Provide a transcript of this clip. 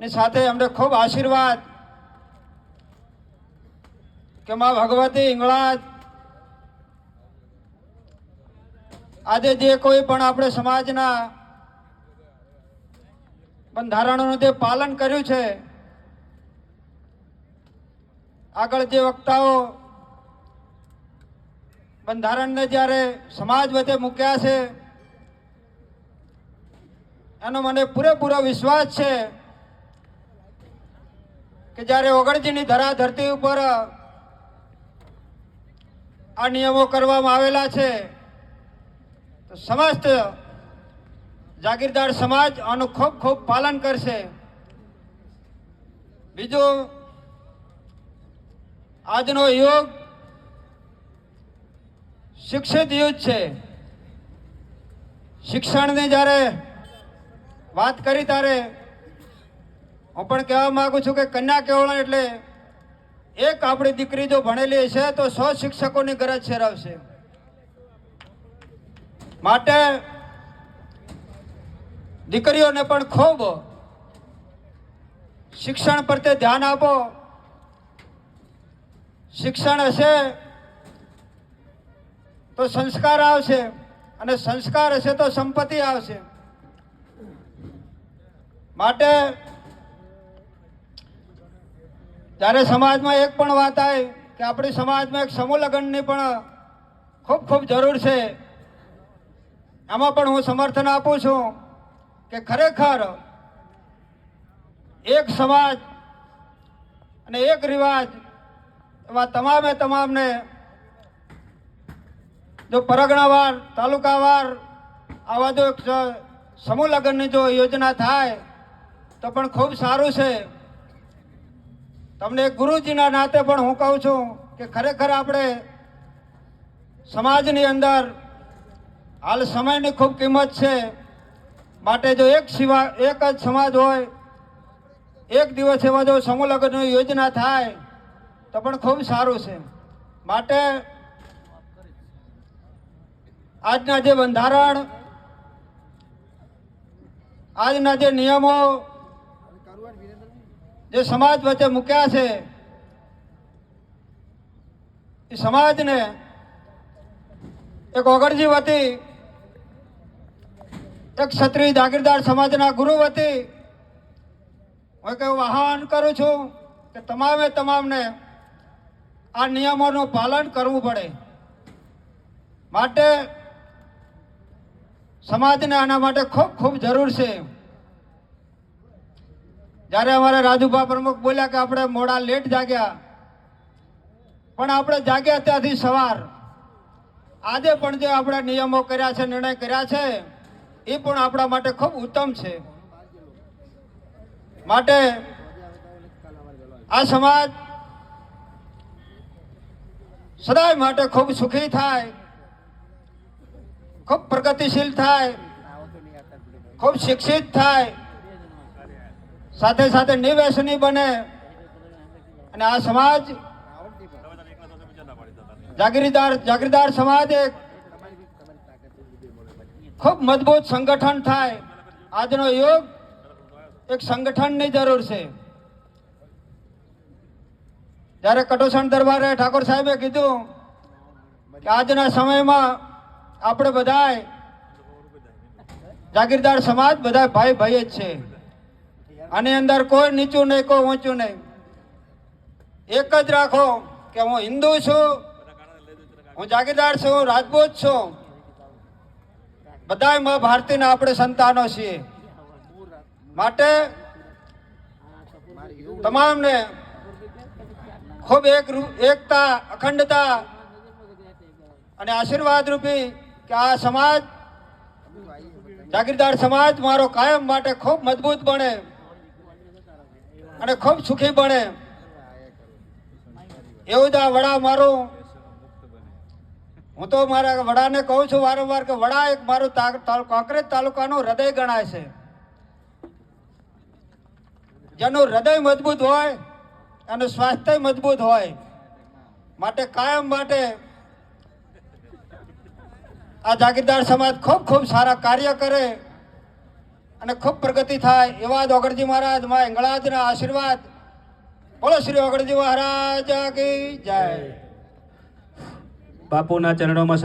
ની સાથે અમને ખૂબ આશીર્વાદ કે માં ભગવતી ઇંગળાજ આજે જે કોઈ પણ આપણે સમાજના બંધારણોનું જે પાલન કર્યું છે, આગળ જે વક્તાઓ બંધારણને જ્યારે સમાજ વચ્ચે મૂક્યા છે, એનો મને પૂરેપૂરો વિશ્વાસ છે. કે જ્યારે ઓગણજીની ધરા ધરતી ઉપર આ નિયમો કરવામાં આવેલા છે, તો સમસ્ત જાગીરદાર સમાજ આનું ખૂબ ખૂબ પાલન કરશે. બીજું, આજનો યુગ શિક્ષિત યુગ છે. શિક્ષણની જ્યારે વાત કરી ત્યારે હું પણ કહેવા માંગુ છું કે કન્યા કેવળ એટલે એક આપણી દીકરી જો ભણેલી છે તો સો શિક્ષકોની ગરજ સેરવશે માટે દીકરીઓને પણ ખૂબ શિક્ષણ પ્રત્યે ધ્યાન આપો. શિક્ષણ હશે તો સંસ્કાર આવશે અને સંસ્કાર હશે તો સંપત્તિ આવશે. માટે જ્યારે સમાજમાં એક પણ વાત આવે કે આપણી સમાજમાં એક સમૂહ લગ્નની પણ ખૂબ ખૂબ જરૂર છે. આમાં પણ હું સમર્થન આપું છું કે ખરેખર એક સમાજ અને એક રિવાજ એવા તમામે તમામને જો પરગણાવાર, તાલુકાવાર આવા જો સમૂહ લગ્નની જો યોજના થાય તો પણ ખૂબ સારું છે. તમને ગુરુજીના નાતે પણ હું કહું છું કે ખરેખર આપણે સમાજની અંદર હાલ સમયની ખૂબ કિંમત છે. માટે જો એક સિવા, એક જ સમાજ હોય, એક દિવસ એવા જો સમૂહ લગ્નની યોજના થાય, તો પણ ખૂબ સારું છે. માટે આજના જે બંધારણ, આજના જે નિયમો જે સમાજ વચ્ચે મૂક્યા છે, એ સમાજને એક ઓગણજી વતી, એક ક્ષત્રિય જાગીરદાર સમાજના ગુરુ વતી હું એક એવું આહવાન કરું છું કે તમામે તમામને આ નિયમોનું પાલન કરવું પડે. માટે સમાજને આના માટે ખૂબ ખૂબ જરૂર છે. જ્યારે અમારે રાજુભા પ્રમુખ બોલ્યા કે આપણે મોડા લેટ જાગ્યા, પણ આપણે જાગ્યા ત્યાંથી સવાર. આજે પણ જે આપણે નિયમો કર્યા છે, નિર્ણય કર્યા છે, એ પણ આપણા માટે ખૂબ ઉત્તમ છે. માટે આ સમાજ સદાય માટે ખૂબ સુખી થાય, ખૂબ પ્રગતિશીલ થાય, ખૂબ શિક્ષિત થાય. સાથે સાથે નિવેશની બને. અને આ સમાજ જાગીરદાર જાગીરદાર સમાજ એક ખૂબ મજબૂત સંગઠન થાય. આજનો યુગ એક સંગઠનની જરૂર છે. જ્યારે કટોસણ દરબારે ઠાકોર સાહેબે કીધું કે આજના સમયમાં આપણે બધાય જાગીરદાર સમાજ બધા ભાઈ ભાઈ જ છે. આની અંદર કોઈ નીચું નહીં, કોઈ ઊંચું નહીં. એક જ રાખો કે હું હિન્દુ છું, હું જાગીરદાર છું, રાજપૂત છું. બધા માં ભારતીના આપણે સંતાનો છીએ. માટે તમામને ખૂબ એક એકતા, અખંડતા અને આશીર્વાદ રૂપી કે આ સમાજ, જાગીરદાર સમાજ મારો કાયમ માટે ખૂબ મજબૂત બને. અને ખૂબ સુખી બને. એવું જ આ વડા મારું. હું તો મારા વડાને કહું છું વારંવાર કે વડા એક મારું તા- તા- કોંકરેજ તાલુકાનું હૃદય ગણાય છે. જેનું હૃદય મજબૂત હોય અને સ્વાસ્થ્ય મજબૂત હોય, માટે કાયમ માટે આ જાગીરદાર સમાજ ખૂબ ખૂબ સારા કાર્ય કરે. અને ખૂબ પ્રગતિ થાય. એવા જ ઓગળજી મહારાજ, માં ના આશીર્વાદ. બોલો શ્રી ઓગણજી મહારાજ, કી જય. બાપુના ચરણોમાં